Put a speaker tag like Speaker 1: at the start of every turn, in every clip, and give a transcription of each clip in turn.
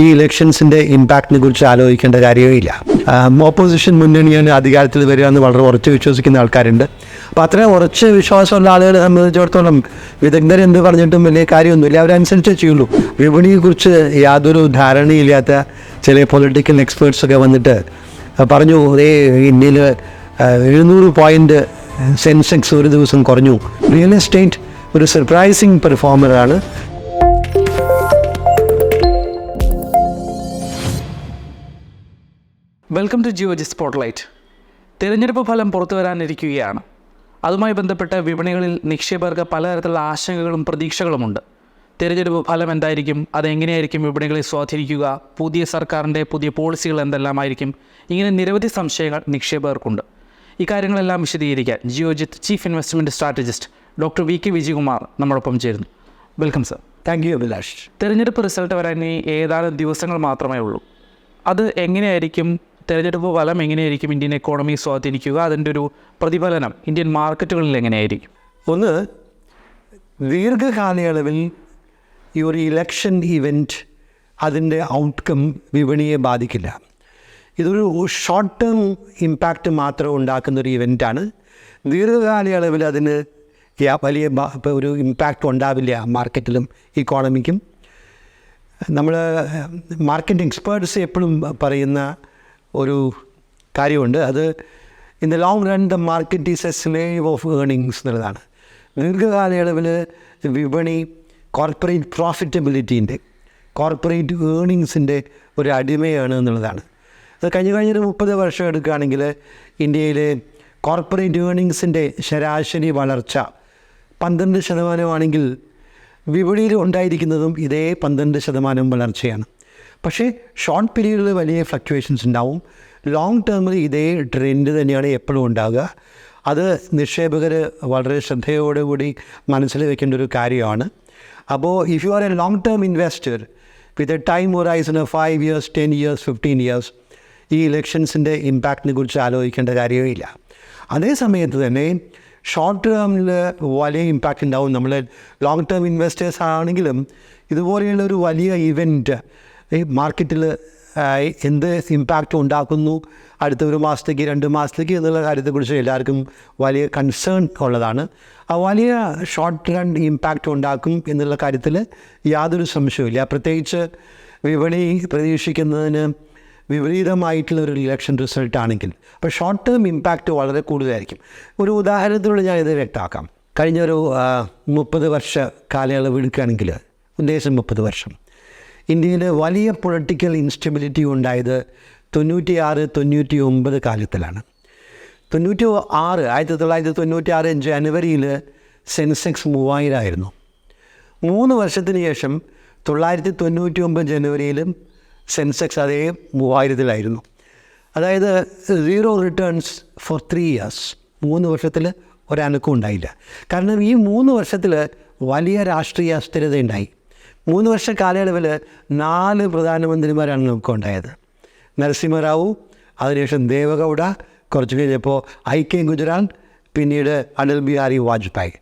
Speaker 1: ഈ ഇലക്ഷൻസിന്റെ ഇമ്പാക്റ്റിനെ കുറിച്ച് ആലോചിക്കേണ്ട കാര്യമേ ഇല്ല ഓപ്പോസിഷൻ മുന്നണിയാണ് അധികാരത്തിൽ വരിക എന്ന് വളരെ ഉറച്ച് വിശ്വസിക്കുന്ന ആൾക്കാരുണ്ട്. അപ്പോൾ അത്രയും ഉറച്ച് വിശ്വാസമുള്ള ആളുകളെ സംബന്ധിച്ചിടത്തോളം വിദഗ്ധർ എന്ത് പറഞ്ഞിട്ടും വലിയ കാര്യമൊന്നുമില്ല. അവരനുസരിച്ചേ ചെയ്യുള്ളൂ. വിപണിയെക്കുറിച്ച് യാതൊരു ധാരണയില്ലാത്ത ചില പൊളിറ്റിക്കൽ എക്സ്പേർട്സൊക്കെ വന്നിട്ട് പറഞ്ഞു ഏ ഇന്ത്യയിൽ എഴുന്നൂറ് പോയിന്റ് സെൻസെക്സ് ഒരു ദിവസം കുറഞ്ഞു. റിയൽ എസ്റ്റേറ്റ് ഒരു സർപ്രൈസിങ് പെർഫോമറാണ്
Speaker 2: വെൽക്കം ടു ജിയോജി സ്പോട്ട്ലൈറ്റ് തിരഞ്ഞെടുപ്പ് ഫലം പുറത്തു വരാനിരിക്കുകയാണ്. അതുമായി ബന്ധപ്പെട്ട വിപണികളിൽ നിക്ഷേപകർക്ക് പലതരത്തിലുള്ള ആശങ്കകളും പ്രതീക്ഷകളുമുണ്ട്. തിരഞ്ഞെടുപ്പ് ഫലം എന്തായിരിക്കും? അതെങ്ങനെയായിരിക്കും വിപണികളെ സ്വാധീനിക്കുക? പുതിയ സർക്കാരിന്റെ പുതിയ പോളിസികൾ എന്തെല്ലാമായിരിക്കും? ഇങ്ങനെ നിരവധി സംശയങ്ങൾ നിക്ഷേപകർക്കുണ്ട്. ഇക്കാര്യങ്ങളെല്ലാം വിശദീകരിക്കാൻ Geojit chief investment strategist doctor V K Vijayakumar നമ്മോടൊപ്പം ചേരുന്നു. Welcome sir.
Speaker 1: Thank you Abhilash.
Speaker 2: തിരഞ്ഞെടുപ്പ് റിസൾട്ട് വരാൻ ഇനി ഏതാനും ദിവസങ്ങൾ മാത്രമേ ഉള്ളൂ. അത് എങ്ങനെയായിരിക്കും? തിരഞ്ഞെടുപ്പ് ഫലം എങ്ങനെയായിരിക്കും ഇന്ത്യൻ എക്കോണമി സ്വാധീനിക്കുക? അതിന്റെ ഒരു പ്രതിഫലനം ഇന്ത്യൻ മാർക്കറ്റുകളിൽ എങ്ങനെയായിരിക്കും?
Speaker 1: ഒന്ന് ദീർഘകാലയളവിൽ ഈ ഒരു ഇലക്ഷൻ ഇവന്റ് അതിന്റെ ഔട്ട്കം വിപണിയെ ബാധിക്കില്ല. ഇതൊരു ഷോർട്ട് ടേം ഇമ്പാക്റ്റ് മാത്രം ഉണ്ടാക്കുന്ന ഒരു ഇവന്റാണ് ദീർഘകാലയളവിൽ അതിന് വലിയ ഒരു ഇമ്പാക്റ്റ് ഉണ്ടാവില്ല മാർക്കറ്റിലും ഇക്കോണമിക്കും നമ്മൾ മാർക്കറ്റ് എക്സ്പേർട്സ് എപ്പോഴും പറയുന്ന ഒരു കാര്യമുണ്ട്. അത് in the long run the market is a slave of earnings എന്നുള്ളതാണ്. ദീർഘകാലയളവിൽ വിപണി കോർപ്പറേറ്റ് പ്രോഫിറ്റബിലിറ്റീന്റെ കോർപ്പറേറ്റ് ഏർണിങ്സിന്റെ ഒരു അടിമയാണ് എന്നുള്ളതാണ്. അത് കഴിഞ്ഞ കഴിഞ്ഞൊരു മുപ്പത് വർഷം എടുക്കുകയാണെങ്കിൽ ഇന്ത്യയിലെ കോർപ്പറേറ്റ് ഏർണിങ്സിന്റെ ശരാശരി വളർച്ച പന്ത്രണ്ട് ശതമാനമാണെങ്കിൽ വിപണിയിൽ ഉണ്ടായിരിക്കുന്നതും ഇതേ പന്ത്രണ്ട് ശതമാനം വളർച്ചയാണ്. പക്ഷേ ഷോർട്ട് പീരീഡിൽ വലിയ ഫ്ലക്ച്വേഷൻസ് ഉണ്ടാവും. ലോങ് ടേമിൽ ഇതേ ട്രെൻഡ് തന്നെയാണ് എപ്പോഴും ഉണ്ടാകുക അത് നിക്ഷേപകർ വളരെ ശ്രദ്ധയോടുകൂടി മനസ്സിൽ വെക്കേണ്ട ഒരു കാര്യമാണ് അപ്പോൾ if you are a long term investor with a time horizon five years ten years fifteen years ഈ ഇലക്ഷൻസിന്റെ ഇമ്പാക്റ്റിനെ കുറിച്ച് ആലോചിക്കേണ്ട കാര്യമേ ഇല്ല അതേ സമയത്ത് തന്നെ ഷോർട്ട് ടേമിൽ വലിയ ഇമ്പാക്റ്റ് ഉണ്ടാവും. നമ്മൾ ലോങ് ടേം ഇൻവെസ്റ്റേഴ്സ് ആണെങ്കിലും ഇതുപോലെയുള്ള ഒരു വലിയ ഇവന്റ് ഈ മാർക്കറ്റിൽ എന്ത് ഇമ്പാക്റ്റ് ഉണ്ടാക്കുന്നു അടുത്ത ഒരു മാസത്തേക്ക് രണ്ട് മാസത്തേക്ക് എന്നുള്ള കാര്യത്തെക്കുറിച്ച് എല്ലാവർക്കും വലിയ കൺസേൺ ഉള്ളതാണ്. ആ വലിയ ഷോർട്ട് റൺ ഇമ്പാക്റ്റ് ഉണ്ടാക്കും എന്നുള്ള കാര്യത്തിൽ യാതൊരു സംശയവുമില്ല. പ്രത്യേകിച്ച് വിപണി പ്രതീക്ഷിക്കുന്നതിന് വിപരീതമായിട്ടുള്ള ഒരു ഇലക്ഷൻ റിസൾട്ട് ആണെങ്കിൽ. അപ്പോൾ ഷോർട്ട് ടേം ഇമ്പാക്റ്റ് വളരെ കൂടുതലായിരിക്കും. ഒരു ഉദാഹരണത്തിലൂടെ ഞാൻ ഇത് വ്യക്തമാക്കാം. കഴിഞ്ഞൊരു മുപ്പത് വർഷ കാലയളവ് എടുക്കുകയാണെങ്കിൽ ഉദ്ദേശം മുപ്പത് വർഷം. ഇന്ത്യയിൽ വലിയ പൊളിറ്റിക്കൽ ഇൻസ്റ്റബിലിറ്റി ഉണ്ടായത് തൊണ്ണൂറ്റിയാറ് തൊണ്ണൂറ്റി ഒമ്പത് കാലത്തിലാണ്. തൊണ്ണൂറ്റി ആറ് ആയിരത്തി തൊള്ളായിരത്തി തൊണ്ണൂറ്റി ആറ് ജനുവരിയിൽ സെൻസെക്സ് മൂവായിരമായിരുന്നു മൂന്ന് വർഷത്തിന് ശേഷം തൊള്ളായിരത്തി തൊണ്ണൂറ്റി ഒമ്പത് ജനുവരിയിലും സെൻസെക്സ് അതേ മൂവായിരത്തിലായിരുന്നു. അതായത് zero returns for three years മൂന്ന് വർഷത്തിൽ ഒരനക്കം ഉണ്ടായില്ല. കാരണം ഈ മൂന്ന് വർഷത്തിൽ വലിയ രാഷ്ട്രീയ അസ്ഥിരത ഉണ്ടായി മൂന്ന് വർഷ കാലയളവിൽ നാല് പ്രധാനമന്ത്രിമാരാണ് നമുക്ക് ഉണ്ടായത് നരസിംഹറാവു അതിനുശേഷം ദേവഗൗഡ കുറച്ച് കഴിഞ്ഞപ്പോൾ ഐ കെ ഗുജറാൻ പിന്നീട് Atal Bihari Vajpayee.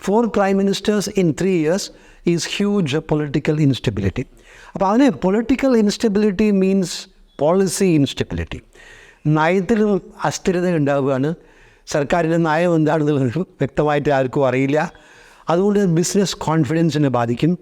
Speaker 1: Four prime ministers in three years is huge political instability അപ്പോൾ അതിന് political instability means policy instability നയത്തിലും അസ്ഥിരത ഉണ്ടാവുകയാണ്. സർക്കാരിന്റെ നയം എന്താണെന്നുള്ളത് വ്യക്തമായിട്ട് ആർക്കും അറിയില്ല. അതുകൊണ്ട് ബിസിനസ് കോൺഫിഡൻസിനെ ബാധിക്കും.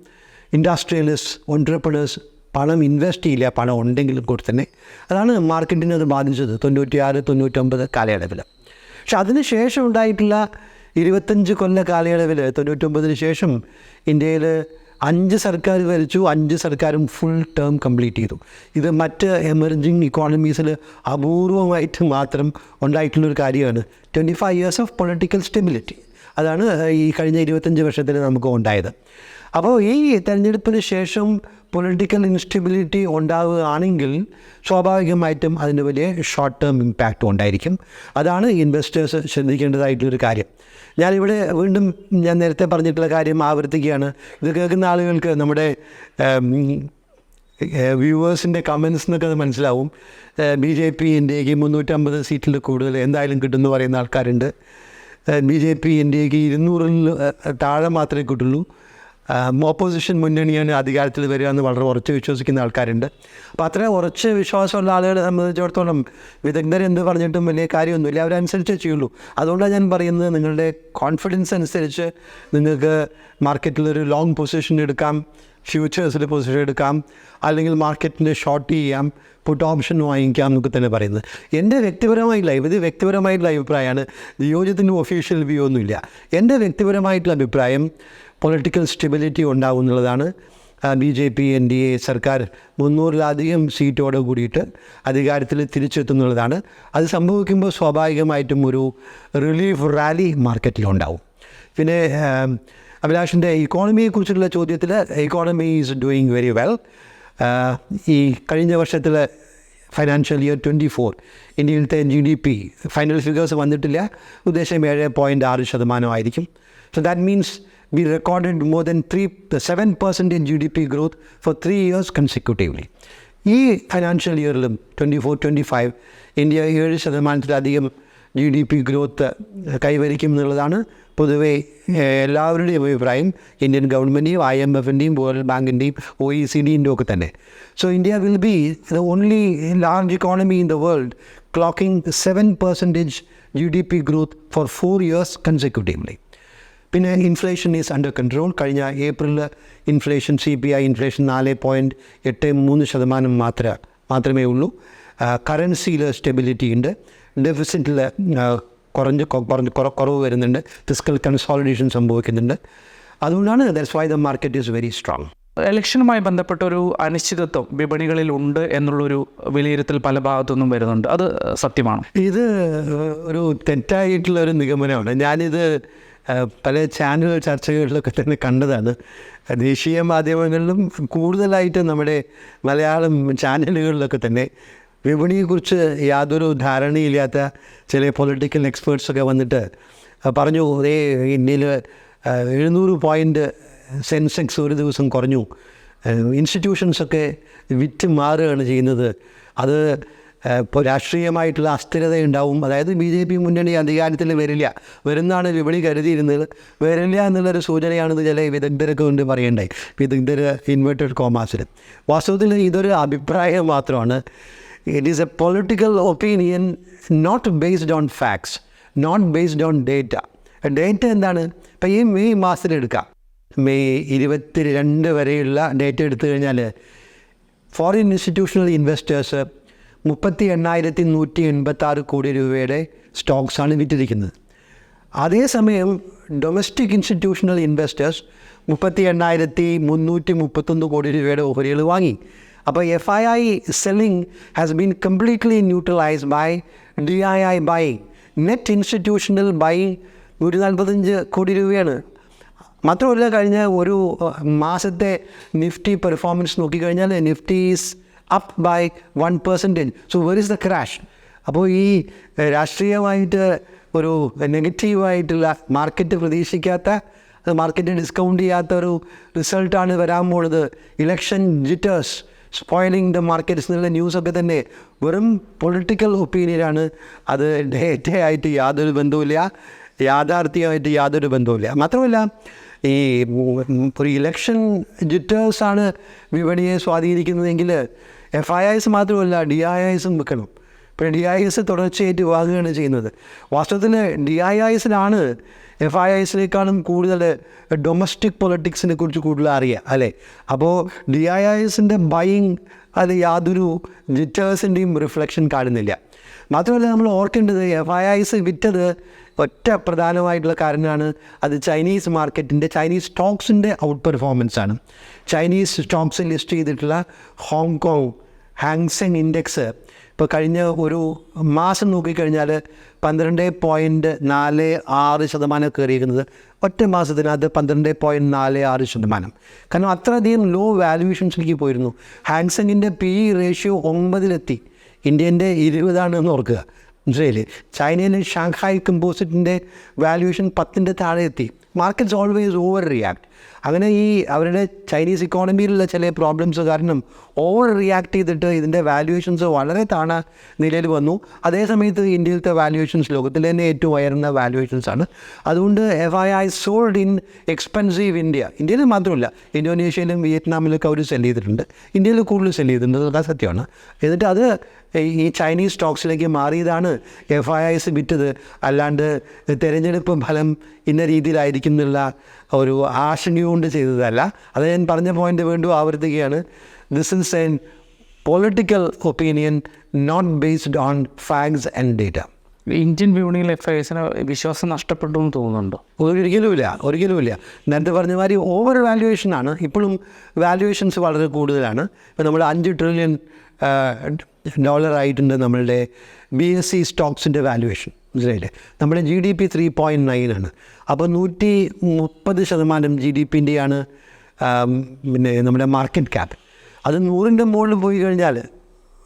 Speaker 1: ഇൻഡസ്ട്രിയലിസ്റ്റ് ഓൺട്രപ്രണേഴ്സ് പണം ഇൻവെസ്റ്റ് ചെയ്യില്ല പണം ഉണ്ടെങ്കിലും കൂടി തന്നെ. അതാണ് മാർക്കറ്റിനെ അത് ബാധിച്ചത് തൊണ്ണൂറ്റിയാറ് തൊണ്ണൂറ്റൊമ്പത് കാലയളവിൽ പക്ഷെ അതിന് ശേഷം ഉണ്ടായിട്ടുള്ള ഇരുപത്തഞ്ച് കൊല്ല കാലയളവിൽ തൊണ്ണൂറ്റൊമ്പതിന് ശേഷം ഇന്ത്യയിൽ അഞ്ച് സർക്കാർ ഭരിച്ചു അഞ്ച് സർക്കാരും ഫുൾ ടേം കംപ്ലീറ്റ് ചെയ്തു. ഇത് മറ്റ് എമർജിങ് ഇക്കോണമീസിൽ അപൂർവമായിട്ട് മാത്രം ഉണ്ടായിട്ടുള്ളൊരു കാര്യമാണ്. Twenty five years of political stability അതാണ് ഈ കഴിഞ്ഞ ഇരുപത്തഞ്ച് വർഷത്തിൽ നമുക്ക് ഉണ്ടായത്. അപ്പോൾ ഈ തെരഞ്ഞെടുപ്പിന് ശേഷം പൊളിറ്റിക്കൽ ഇൻസ്റ്റബിലിറ്റി ഉണ്ടാവുകയാണെങ്കിൽ സ്വാഭാവികമായിട്ടും അതിന് വലിയ ഷോർട്ട് ടേം ഇമ്പാക്റ്റ് ഉണ്ടായിരിക്കും. അതാണ് ഇൻവെസ്റ്റേഴ്സ് ശ്രദ്ധിക്കേണ്ടതായിട്ടുള്ളൊരു കാര്യം. ഞാനിവിടെ വീണ്ടും ഞാൻ നേരത്തെ പറഞ്ഞിട്ടുള്ള കാര്യം ആവർത്തിക്കുകയാണ്. ഇത് കേൾക്കുന്ന ആളുകൾക്ക് നമ്മുടെ വ്യൂവേഴ്സിന്റെ കമൻസ് എന്നൊക്കെ അത് മനസ്സിലാവും. ബി ജെ പി ഇന്ത്യയ്ക്ക് മുന്നൂറ്റമ്പത് സീറ്റിൽ കൂടുതൽ എന്തായാലും കിട്ടുമെന്ന് പറയുന്ന ആൾക്കാരുണ്ട്. ബി ജെ പി ഇന്ത്യയ്ക്ക് ഇരുന്നൂറിൽ താഴെ മാത്രമേ കിട്ടുള്ളൂ. ഓപ്പോസിഷൻ മുന്നണിയാണ് അധികാരത്തിൽ വരിക എന്ന് വളരെ ഉറച്ച് വിശ്വസിക്കുന്ന ആൾക്കാരുണ്ട്. അപ്പോൾ അത്ര ഉറച്ച് വിശ്വാസമുള്ള ആളുകളെ സംബന്ധിച്ചിടത്തോളം വിദഗ്ധർ എന്ന് പറഞ്ഞിട്ടും വലിയ കാര്യമൊന്നുമില്ല അവരനുസരിച്ചേ ചെയ്യുള്ളൂ. അതുകൊണ്ടാണ് ഞാൻ പറയുന്നത് നിങ്ങളുടെ കോൺഫിഡൻസ് അനുസരിച്ച് നിങ്ങൾക്ക് മാർക്കറ്റിലൊരു ലോങ് പൊസിഷൻ എടുക്കാം ഫ്യൂച്ചേഴ്സിൽ പൊസിഷൻ എടുക്കാം അല്ലെങ്കിൽ മാർക്കറ്റിനെ ഷോർട്ട് ചെയ്യാം പുട്ട് ഓപ്ഷൻ വാങ്ങിക്കാം എന്നൊക്കെ തന്നെ പറയുന്നത്. എന്റെ വ്യക്തിപരമായിട്ടുള്ള ഇത് വ്യക്തിപരമായിട്ടുള്ള അഭിപ്രായമാണ്. നിയോജനത്തിന്റെ ഒഫീഷ്യൽ വ്യൂ ഒന്നുമില്ല. എന്റെ വ്യക്തിപരമായിട്ടുള്ള അഭിപ്രായം പൊളിറ്റിക്കൽ സ്റ്റെബിലിറ്റി ഉണ്ടാവും എന്നുള്ളതാണ് B J P N D A സർക്കാർ മുന്നൂറിലധികം സീറ്റോടെ കൂടിയിട്ട് അധികാരത്തിൽ തിരിച്ചെത്തുന്നുള്ളതാണ്. അത് സംഭവിക്കുമ്പോൾ സ്വാഭാവികമായിട്ടും ഒരു റിലീഫ് റാലി മാർക്കറ്റിലുണ്ടാവും പിന്നെ അഭിലാഷിന്റെ അഭിലാഷിന്റെ ഇക്കോണമിയെക്കുറിച്ചുള്ള ചോദ്യത്തിൽ economy is doing very well ഈ കഴിഞ്ഞ വർഷത്തിൽ financial year twenty four ഇന്ത്യയിലത്തെ G D P final figures വന്നിട്ടില്ല. ഉദ്ദേശം ഏഴ് പോയിന്റ് ആറ് ശതമാനമായിരിക്കും so that means we recorded more than three the percent in in GDP growth for four years consecutively. ഈ financial ഇയറിലും twenty four twenty five India ഏഴ് ശതമാനത്തിലധികം G D P growth കൈവരിക്കും എന്നുള്ളതാണ് പൊതുവെ എല്ലാവരുടെയും അഭിപ്രായം. ഇന്ത്യൻ ഗവൺമെന്റിന്റെയും ഐ എം എഫിന്റെയും വേൾഡ് ബാങ്കിന്റെയും ഒ ഇ സി ഡിന്റെ ഒക്കെ തന്നെ. So India will be the only large economy in the world clocking seven percentage G D P growth for four years consecutively പിന്നെ ഇൻഫ്ലേഷൻ ഈസ് അണ്ടർ കൺട്രോൾ കഴിഞ്ഞ ഏപ്രിലിൽ inflation C P I inflation നാല് point എട്ട് മൂന്ന് ശതമാനം മാത്ര മാത്രമേ ഉള്ളൂ. കറൻസിയിൽ സ്റ്റെബിലിറ്റി ഉണ്ട്. ഡെഫിസിറ്റിൽ കുറഞ്ഞ് കുറഞ്ഞ് കുറ- കുറവ് വരുന്നുണ്ട്. ഫിസിക്കൽ കൺസോളിഡേഷൻ സംഭവിക്കുന്നുണ്ട്. അതുകൊണ്ടാണ് that's why the market is very strong
Speaker 2: ഇലക്ഷനുമായി ബന്ധപ്പെട്ട ഒരു അനിശ്ചിതത്വം വിപണികളിൽ ഉണ്ട് എന്നുള്ളൊരു വിലയിരുത്തൽ പല ഭാഗത്തുനിന്നും വരുന്നുണ്ട്. അത് സത്യമാണ്?
Speaker 1: ഇത് ഒരു തെറ്റായിട്ടുള്ള ഒരു നിഗമനമാണ്. ഞാനിത് പല ചാനൽ ചർച്ചകളിലൊക്കെ തന്നെ കണ്ടതാണ്. ദേശീയ മാധ്യമങ്ങളിലും കൂടുതലായിട്ട് നമ്മുടെ മലയാളം ചാനലുകളിലൊക്കെ തന്നെ വിപണിയെക്കുറിച്ച് യാതൊരു ധാരണയില്ലാത്ത ചില പൊളിറ്റിക്കൽ എക്സ്പേർട്സൊക്കെ വന്നിട്ട് പറഞ്ഞു ഒരേ ഇന്ത്യയിൽ എഴുന്നൂറ് പോയിന്റ് സെൻസെക്സ് ഒരു ദിവസം കുറഞ്ഞു. ഇൻസ്റ്റിറ്റ്യൂഷൻസൊക്കെ വിറ്റ് മാറുകയാണ് ചെയ്യുന്നത്. അത് ഇപ്പോൾ രാഷ്ട്രീയമായിട്ടുള്ള അസ്ഥിരത ഉണ്ടാവും അതായത് ബി ജെ പി മുന്നണി അധികാരത്തിൽ വരില്ല. വരുന്നതാണ് വിപണി കരുതിയിരുന്നത്. വരില്ല എന്നുള്ളൊരു സൂചനയാണെന്ന് ചില വിദഗ്ധരൊക്കെ കൊണ്ട് പറയണ്ടായി. വിദഗ്ധർ ഇൻവേർട്ടഡ് കോമാസിൽ വാസ്തവത്തിൽ ഇതൊരു അഭിപ്രായം മാത്രമാണ്. It is a political opinion not based on facts not based on data data എന്താണ്? ഇപ്പം ഈ മെയ് മാസത്തിലെടുക്കാം മെയ് ഇരുപത്തി രണ്ട് വരെയുള്ള ഡേറ്റ എടുത്തു കഴിഞ്ഞാൽ ഫോറിൻ ഇൻസ്റ്റിറ്റ്യൂഷണൽ ഇൻവെസ്റ്റേഴ്സ് മുപ്പത്തി എണ്ണായിരത്തി നൂറ്റി എൺപത്തി ആറ് കോടി രൂപയുടെ സ്റ്റോക്സാണ് വിറ്റിരിക്കുന്നത്. അതേസമയം ഡൊമസ്റ്റിക് ഇൻസ്റ്റിറ്റ്യൂഷണൽ ഇൻവെസ്റ്റേഴ്സ് മുപ്പത്തി എണ്ണായിരത്തി മുന്നൂറ്റി മുപ്പത്തൊന്ന് കോടി രൂപയുടെ ഓഹരികൾ വാങ്ങി. അപ്പോൾ F I I selling has been completely neutralise by D I I buying net institutional buying നൂറ്റി നാൽപ്പത്തഞ്ച് കോടി രൂപയാണ്. മാത്രമല്ല കഴിഞ്ഞ ഒരു മാസത്തെ നിഫ്റ്റി പെർഫോമൻസ് നോക്കിക്കഴിഞ്ഞാൽ Nifty is up by one percentage so where is the crash അപ്പോൾ ഈ രാഷ്ട്രീയമായിട്ട് ഒരു നെഗറ്റീവായിട്ടുള്ള മാർക്കറ്റ് പ്രതീക്ഷിക്കാത്ത അത് മാർക്കറ്റ് ഡിസ്കൗണ്ട് ചെയ്യാത്ത ഒരു റിസൾട്ടാണ് വരാൻ പോണത്. Election jitters spoiling the markets എന്നുള്ള ന്യൂസൊക്കെ തന്നെ വെറും പൊളിറ്റിക്കൽ ഒപ്പീനിയനാണ് അത് ഡേറ്റയായിട്ട് യാതൊരു ബന്ധവുമില്ല. യാഥാർത്ഥ്യമായിട്ട് യാതൊരു ബന്ധവുമില്ല. മാത്രമല്ല ഈ ഒരു ഇലക്ഷൻ ജിറ്റേഴ്സാണ് വിപണിയെ സ്വാധീനിക്കുന്നതെങ്കിൽ എഫ് ഐ ഐസ് മാത്രമല്ല ഡി ഐ ഐസും വെക്കണം. പിന്നെ ഡി ഐ എസ് തുടർച്ചയായിട്ട് വാങ്ങുകയാണ് ചെയ്യുന്നത്. വാസ്തവത്തിൽ ഡി ഐ എസിലാണ് എഫ് ഐ ഐസിനേക്കാളും കൂടുതൽ ഡൊമസ്റ്റിക് പൊളിറ്റിക്സിനെ കുറിച്ച് കൂടുതൽ അറിയാം അല്ലേ? അപ്പോൾ ഡി ഐ ഐസിന്റെ ബൈയിങ് അത് യാതൊരു ജിറ്റേഴ്സിന്റെയും റിഫ്ലക്ഷൻ കാണുന്നില്ല. മാത്രമല്ല നമ്മൾ ഓർക്കേണ്ടത് എഫ് ഐ ഐസ് വിറ്റത് ഒറ്റ പ്രധാനമായിട്ടുള്ള കാരണമാണ് അത് ചൈനീസ് മാർക്കറ്റിന്റെ ചൈനീസ് സ്റ്റോക്സിന്റെ ഔട്ട് പെർഫോമൻസ് ആണ്. ചൈനീസ് സ്റ്റോക്സ് ലിസ്റ്റ് ചെയ്തിട്ടുള്ള Hong Kong Hang Seng index ഇപ്പോൾ കഴിഞ്ഞ ഒരു മാസം നോക്കിക്കഴിഞ്ഞാൽ പന്ത്രണ്ട് പോയിന്റ് നാല് ആറ് ശതമാനം കയറിയിരിക്കുന്നത്. ഒറ്റ മാസത്തിനകത്ത് പന്ത്രണ്ട് പോയിന്റ് നാല് ആറ് ശതമാനം. കാരണം അത്രയധികം ലോ വാല്യുവേഷൻസിലേക്ക് പോയിരുന്നു. ഹാങ്സെങ്ങിന്റെ പി റേഷ്യോ ഒമ്പതിലെത്തി. ഇന്ത്യന്റെ ഇരുപതാണെന്ന് ഓർക്കുക. മനസ്സിലായില്ലേ? ചൈനയിലെ ഷാങ്ഹായ് കമ്പോസിറ്റിന്റെ വാല്യൂഷൻ പത്തിന്റെ താഴെ എത്തി. മാർക്കറ്റ്സ് ഓൾവേസ് ഓവർ റിയാക്ട് അങ്ങനെ ഈ അവരുടെ ചൈനീസ് ഇക്കോണമിയിലുള്ള ചില പ്രോബ്ലംസ് കാരണം ഓവർ റിയാക്ട് ചെയ്തിട്ട് ഇതിന്റെ വാല്യുവേഷൻസ് വളരെ താണ നിലയിൽ വന്നു. അതേസമയത്ത് ഇന്ത്യയിലത്തെ വാല്യുവേഷൻസ് ലോകത്തിലെ തന്നെ ഏറ്റവും ഉയർന്ന വാല്യുവേഷൻസ് ആണ്. അതുകൊണ്ട് F I I sold in expensive India ഇന്ത്യയിൽ മാത്രമല്ല ഇന്തോനേഷ്യയിലും വിയറ്റ്നാമിലൊക്കെ അവർ സെൽ ചെയ്തിട്ടുണ്ട്. ഇന്ത്യയിൽ കൂടുതൽ സെൽ ചെയ്തിട്ടുണ്ട്. അതൊക്കെ സത്യമാണ്. എന്നിട്ട് അത് ഈ ചൈനീസ് സ്റ്റോക്സിലേക്ക് മാറിയതാണ് എഫ് ഐ ഐസ് വിറ്റത്. അല്ലാണ്ട് തിരഞ്ഞെടുപ്പ് ഫലം ഇന്ന രീതിയിലായിരിക്കും എന്നുള്ള ഒരു ആശങ്ക കൊണ്ട് ചെയ്തതല്ല. അത് ഞാൻ പറഞ്ഞ പോയിന്റ് വീണ്ടും ആവർത്തിക്കുകയാണ്. This is an political opinion not based on facts and data
Speaker 2: Indian വിപണിയിൽ എഫ് ഐ എസിന് വിശ്വാസം നഷ്ടപ്പെട്ടു എന്ന് തോന്നുന്നുണ്ടോ?
Speaker 1: ഒരിക്കലുമില്ല ഒരിക്കലുമില്ല നേരത്തെ പറഞ്ഞ മാതിരി ഓവർ വാല്യുവേഷനാണ് ഇപ്പോഴും വാല്യുവേഷൻസ് വളരെ കൂടുതലാണ്. ഇപ്പോൾ നമ്മൾ അഞ്ച് ട്രില്യൺ ഡോളർ ആയിട്ടുണ്ട് നമ്മളുടെ ബി എസ് സി സ്റ്റോക്സിന്റെ വാല്യുവേഷൻ മനസ്സിലായില്ലേ? നമ്മുടെ G D P three point നയനാണ് അപ്പോൾ നൂറ്റി മുപ്പത് ശതമാനം ജി ഡി പിന്റെയാണ് പിന്നെ നമ്മുടെ മാർക്കറ്റ് ക്യാപ്പ് അത് നൂറിന്റെ മുകളിൽ പോയി കഴിഞ്ഞാൽ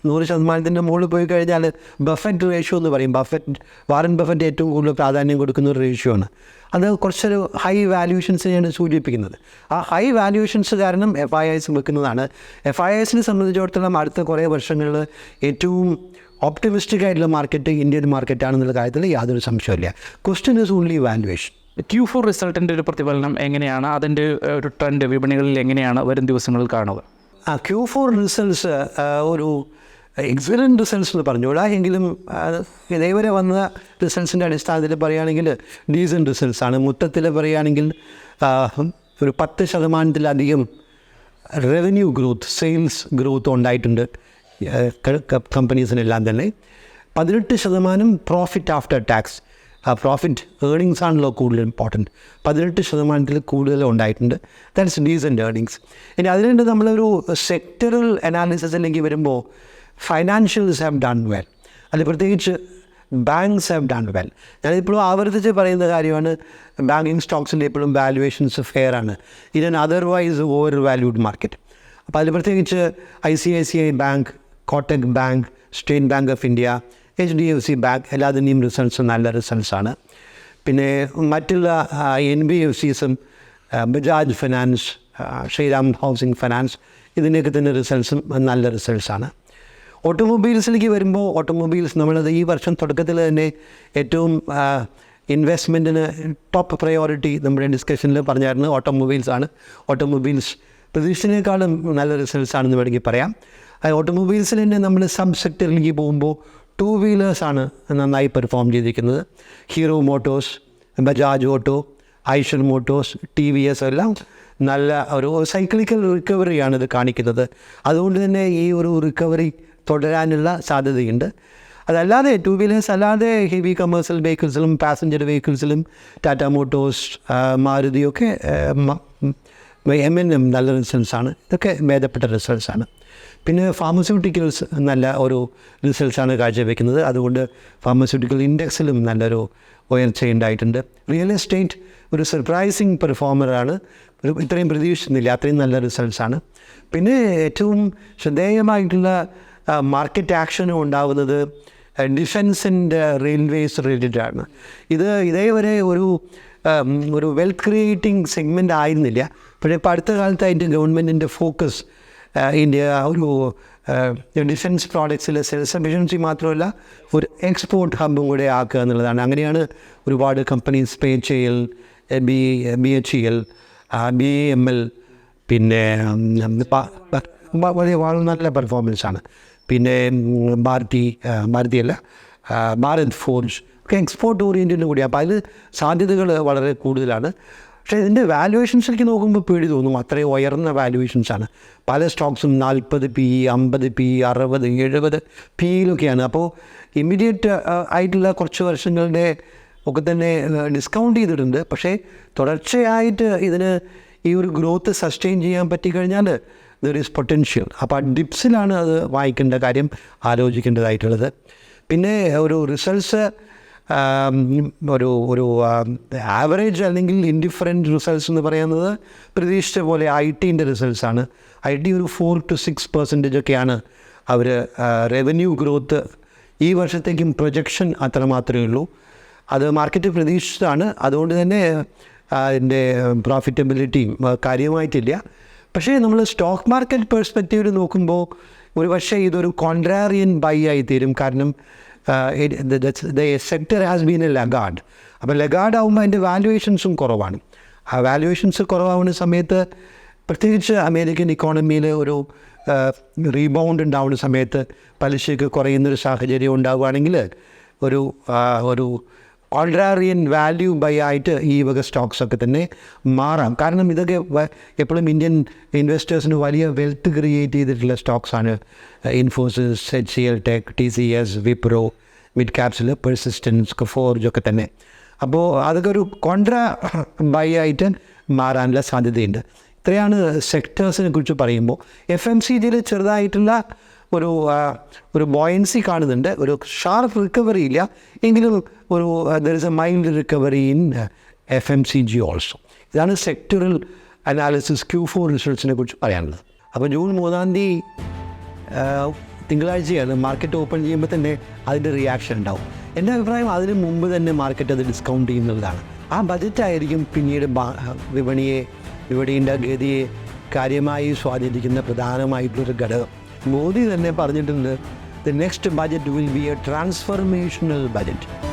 Speaker 1: നൂറ് ശതമാനത്തിന്റെ മുകളിൽ പോയി കഴിഞ്ഞാൽ ബഫറ്റ് റേഷ്യോ എന്ന് പറയും. ബഫറ്റ് വാറൻ ബഫറ്റ് ഏറ്റവും കൂടുതൽ പ്രാധാന്യം കൊടുക്കുന്ന ഒരു റേഷ്യോ ആണ്. അത് കുറച്ചൊരു ഹൈ വാല്യൂഷൻസിനെയാണ് സൂചിപ്പിക്കുന്നത്. ആ ഹൈ വാല്യൂഷൻസ് കാരണം എഫ് ഐ ഐസ് വെക്കുന്നതാണ്. എഫ് ഐ ഐസിനെ സംബന്ധിച്ചിടത്തോളം അടുത്ത കുറേ വർഷങ്ങളിൽ ഏറ്റവും ഓപ്റ്റിമിസ്റ്റിക് ആയിട്ടുള്ള മാർക്കറ്റ് ഇന്ത്യൻ മാർക്കറ്റ് ആണെന്നുള്ള കാര്യത്തിൽ യാതൊരു സംശയമില്ല question is only valuation
Speaker 2: Q four റിസൾട്ടിന്റെ ഒരു പ്രതിഫലനം എങ്ങനെയാണ്? അതിന്റെ ഒരു ട്രെൻഡ് വിപണികളിൽ എങ്ങനെയാണ് വരും ദിവസങ്ങളിൽ കാണുക?
Speaker 1: ആ ക്യൂ ഫോർ റിസൾട്ട്സ് ഒരു എക്സലന്റ് റിസൾട്ട്സ് എന്ന് പറഞ്ഞുകൂടാ എങ്കിലും ഇതേവരെ വന്ന റിസൾട്ട്സിന്റെ അടിസ്ഥാനത്തിൽ പറയുകയാണെങ്കിൽ ഡീസന്റ് റിസൾട്ട്സ് ആണ്. മൊത്തത്തിൽ പറയുകയാണെങ്കിൽ ഒരു പത്ത് ശതമാനത്തിലധികം റവന്യൂ ഗ്രോത്ത് സെയിൽസ് ഗ്രോത്ത് ഉണ്ടായിട്ടുണ്ട് കമ്പനീസിനെല്ലാം തന്നെ. പതിനെട്ട് ശതമാനം profit after tax profit earnings ആണല്ലോ കൂടുതൽ ഇമ്പോർട്ടന്റ് പതിനെട്ട് ശതമാനത്തിൽ കൂടുതൽ ഉണ്ടായിട്ടുണ്ട്. ദാറ്റ്സ് ഡീസന്റ് ഏർണിങ്സ് ഇനി അതിനുണ്ട് നമ്മളൊരു സെക്ടറൽ അനാലിസിസിലേക്ക് വരുമ്പോൾ ഫൈനാൻഷ്യൽസ് ഹാവ് ഡൺ വെൽ അതിൽ പ്രത്യേകിച്ച് ബാങ്ക്സ് ഹാവ് ഡൺ വെൽ ഞാനിപ്പോഴും ആവർത്തിച്ച് പറയുന്ന കാര്യമാണ് ബാങ്കിങ് സ്റ്റോക്സിന്റെ എപ്പോഴും വാല്യുവേഷൻസ് ഫെയർ ആണ്. ഇതൻ അതർവൈസ് ഓവർ വാല്യൂഡ് മാർക്കറ്റ് അപ്പോൾ അതിൽ പ്രത്യേകിച്ച് I C I C I bank Kotak bank State Bank of India H D F C bank എല്ലാത്തിന്റെയും റിസൾട്ട്സ് നല്ല റിസൾട്ട്സാണ് പിന്നെ മറ്റുള്ള N B F സീസും Bajaj finance Shriram housing finance ഇതിന്റെയൊക്കെ തന്നെ റിസൾട്ട്സും നല്ല റിസൾട്ട്സാണ് ഓട്ടോമൊബൈൽസിലേക്ക് വരുമ്പോൾ ഓട്ടോമൊബൈൽസ് നമ്മളത് ഈ വർഷം തുടക്കത്തിൽ തന്നെ ഏറ്റവും ഇൻവെസ്റ്റ്മെന്റിന് ടോപ്പ് പ്രയോറിറ്റി നമ്മുടെ ഡിസ്കഷനിൽ പറഞ്ഞായിരുന്നു ഓട്ടോമൊബൈൽസ് ആണ്. ഓട്ടോമൊബൈൽസ് പ്രതീക്ഷിച്ചതിനേക്കാളും നല്ല റിസൾട്ട്സ് ആണെന്ന് വേണമെങ്കിൽ പറയാം. ഓട്ടോമൊബൈൽസിൽ തന്നെ നമ്മൾ സബ് സെക്ടറിലേക്ക് പോകുമ്പോൾ ടു വീലേഴ്സാണ് നന്നായി പെർഫോം ചെയ്തിരിക്കുന്നത്. Hero motors Bajaj auto Eicher motors T V S എല്ലാം നല്ല ഒരു സൈക്ലിക്കൽ റിക്കവറിയാണ് ഇത് കാണിക്കുന്നത്. അതുകൊണ്ട് തന്നെ ഈ ഒരു റിക്കവറി തുടരാനുള്ള സാധ്യതയുണ്ട്. അതല്ലാതെ ടു വീലേഴ്സ് അല്ലാതെ ഹെവി കമേഴ്സ്യൽ വെഹിക്കിൾസിലും പാസഞ്ചർ വെഹിക്കിൾസിലും ടാറ്റ മോട്ടോഴ്സ് മാരുതിയൊക്കെ എം എൻ എം നല്ല റിസൾട്ട്സാണ് ഇതൊക്കെ ഭേദപ്പെട്ട റിസൾട്ട്സാണ് പിന്നെ ഫാർമസ്യൂട്ടിക്കൽസ് നല്ല ഒരു റിസൾട്ട്സാണ് കാഴ്ചവെക്കുന്നത്. അതുകൊണ്ട് ഫാർമസ്യൂട്ടിക്കൽ ഇൻഡെക്സിലും നല്ലൊരു ഉയർച്ചയുണ്ടായിട്ടുണ്ട് റിയൽ എസ്റ്റേറ്റ് ഒരു സർപ്രൈസിങ് പെർഫോമറാണ് ഇത്രയും പ്രതീക്ഷിക്കുന്നില്ല അത്രയും നല്ല റിസൾട്ട്സാണ് പിന്നെ ഏറ്റവും ശ്രദ്ധേയമായിട്ടുള്ള മാർക്കറ്റ് ആക്ഷനും ഉണ്ടാവുന്നത് ഡിഫൻസിന്റെ റെയിൽവേസ് റിലേറ്റഡ് ആണ്. ഇത് ഇതേവരെ ഒരു ഒരു വെൽത്ത് ക്രിയേറ്റിംഗ് സെഗ്മെന്റ് ആയിരുന്നില്ല. പക്ഷേ ഇപ്പോൾ അടുത്ത കാലത്തായിട്ട് ഗവൺമെന്റിന്റെ ഫോക്കസ് ഇന്ത്യ ഒരു ഡിഫൻസ് പ്രോഡക്ട്സിലെ സെൽസ് എഫിഷ്യൻസി മാത്രമല്ല ഒരു എക്സ്പോർട്ട് ഹബും കൂടെ ആക്കുക എന്നുള്ളതാണ്. അങ്ങനെയാണ് ഒരുപാട് കമ്പനീസ് പേ ചെയ്യൽ B B H L B M L പിന്നെ ഉം, പ- പ- വ- വലിയ വളരെ നല്ല പെർഫോമൻസ് ആണ്. പിന്നെ ഭാരതി ഭാരതിയല്ല ഭാരത് ഫോർജ് ഒക്കെ എക്സ്പോർട്ട് ഓറിയന്റഡ് കൂടി അപ്പോൾ അതിൽ സാധ്യതകൾ വളരെ കൂടുതലാണ്. പക്ഷേ ഇതിന്റെ വാല്യുവേഷൻസിലേക്ക് നോക്കുമ്പോൾ പേടി തോന്നും. അത്രയും ഉയർന്ന വാല്യുവേഷൻസ് ആണ് പല സ്റ്റോക്സും നാൽപ്പത് പി അമ്പത് പി അറുപത് എഴുപത് പിയിലൊക്കെയാണ്. അപ്പോൾ ഇമ്മീഡിയറ്റ് ആയിട്ടുള്ള കുറച്ച് വർഷങ്ങളുടെ ഒക്കെ തന്നെ ഡിസ്കൗണ്ട് ചെയ്തിട്ടുണ്ട്. പക്ഷേ തുടർച്ചയായിട്ട് ഇതിന് ഈ ഒരു ഗ്രോത്ത് സസ്റ്റെയിൻ ചെയ്യാൻ പറ്റിക്കഴിഞ്ഞാൽ ദർ ഈസ് പൊട്ടൻഷ്യൽ അപ്പോൾ ആ ഡിപ്സിലാണ് അത് വായിക്കേണ്ട കാര്യം ആലോചിക്കേണ്ടതായിട്ടുള്ളത്. പിന്നെ ഒരു റിസൾട്ട്സ് ഒരു ഒരു ആവറേജ് അല്ലെങ്കിൽ ഇൻഡിഫറന്റ് റിസൾട്ട്സ് എന്ന് പറയുന്നത് പ്രതീക്ഷിച്ച പോലെ ഐ ടീന്റെ റിസൾട്ട്സ് ആണ്. ഐ ടി ഒരു ഫോർ ടു സിക്സ് പെർസെന്റേജ് ഒക്കെയാണ് അവർ റവന്യൂ ഗ്രോത്ത് ഈ വർഷത്തേക്കും പ്രൊജക്ഷൻ അത്ര മാത്രമേ ഉള്ളൂ. അത് മാർക്കറ്റ് പ്രതീക്ഷിച്ചതാണ്. അതുകൊണ്ട് തന്നെ അതിന്റെ പ്രോഫിറ്റബിലിറ്റിയും കാര്യമായിട്ടില്ല. പക്ഷേ നമ്മൾ സ്റ്റോക്ക് മാർക്കറ്റ് പെർസ്പെക്റ്റീവിൽ നോക്കുമ്പോൾ ഒരു പക്ഷേ ഇതൊരു കോൺട്രാറിയൻ ബൈ ആയി തീരും. കാരണം sector has been a laggard. അപ്പോൾ ലഗാർഡ് ആകുമ്പോൾ അതിന്റെ വാല്യുവേഷൻസും കുറവാണ്. ആ വാല്യുവേഷൻസ് കുറവാകുന്ന സമയത്ത് പ്രത്യേകിച്ച് അമേരിക്കൻ ഇക്കോണമിയിൽ ഒരു റീബൗണ്ട് ഉണ്ടാവുന്ന സമയത്ത് പലിശയൊക്കെ കുറയുന്നൊരു സാഹചര്യം ഉണ്ടാവുകയാണെങ്കിൽ ഒരു ഒരു കോൺട്രാറിയൻ വാല്യൂ ബൈ ആയിട്ട് ഈ വക സ്റ്റോക്സൊക്കെ തന്നെ മാറാം. കാരണം ഇതൊക്കെ എപ്പോഴും ഇന്ത്യൻ ഇൻവെസ്റ്റേഴ്സിന് വലിയ വെൽത്ത് ക്രിയേറ്റ് ചെയ്തിട്ടുള്ള സ്റ്റോക്സാണ് Infosys H C L tech T C S Wipro mid ക്യാപ്സിൽ persistence forge ഒക്കെ തന്നെ. അപ്പോൾ അതൊക്കെ ഒരു കോൺട്രാ ബൈ ആയിട്ട് മാറാനുള്ള സാധ്യതയുണ്ട്. ഇത്രയാണ് സെക്ടേഴ്സിനെ കുറിച്ച് പറയുമ്പോൾ. എഫ് എം സി ജിയിൽ ചെറുതായിട്ടുള്ള ഒരു ഒരു ബോയൻസി കാണുന്നുണ്ട്. ഒരു ഷാർപ്പ് റിക്കവറി ഇല്ല. എങ്കിലും ഒരു there is a mild recovery in F M C G also ഇതാണ് സെക്ടറൽ അനാലിസിസ് ക്യൂ ഫോർ റിസൾട്ട്സിനെ കുറിച്ച് പറയാനുള്ളത്. അപ്പോൾ ജൂൺ മൂന്നാം തീയതി ആ, തിങ്കളാഴ്ചയാണ് മാർക്കറ്റ് ഓപ്പൺ ചെയ്യുമ്പോൾ തന്നെ അതിന്റെ റിയാക്ഷൻ ഉണ്ടാവും. എന്റെ അഭിപ്രായം അതിന് മുമ്പ് തന്നെ മാർക്കറ്റ് അത് ഡിസ്കൗണ്ട് ചെയ്യുന്നതാണ്. ആ ബജറ്റായിരിക്കും പിന്നീട് ബാ- വിപണിയെ വിപണിയുടെ ഗതിയെ കാര്യമായി സ്വാധീനിക്കുന്ന പ്രധാനമായിട്ടുള്ളൊരു ഘടകം. മോദി തന്നെ പറഞ്ഞിട്ടുണ്ട് the next budget will be a transformational budget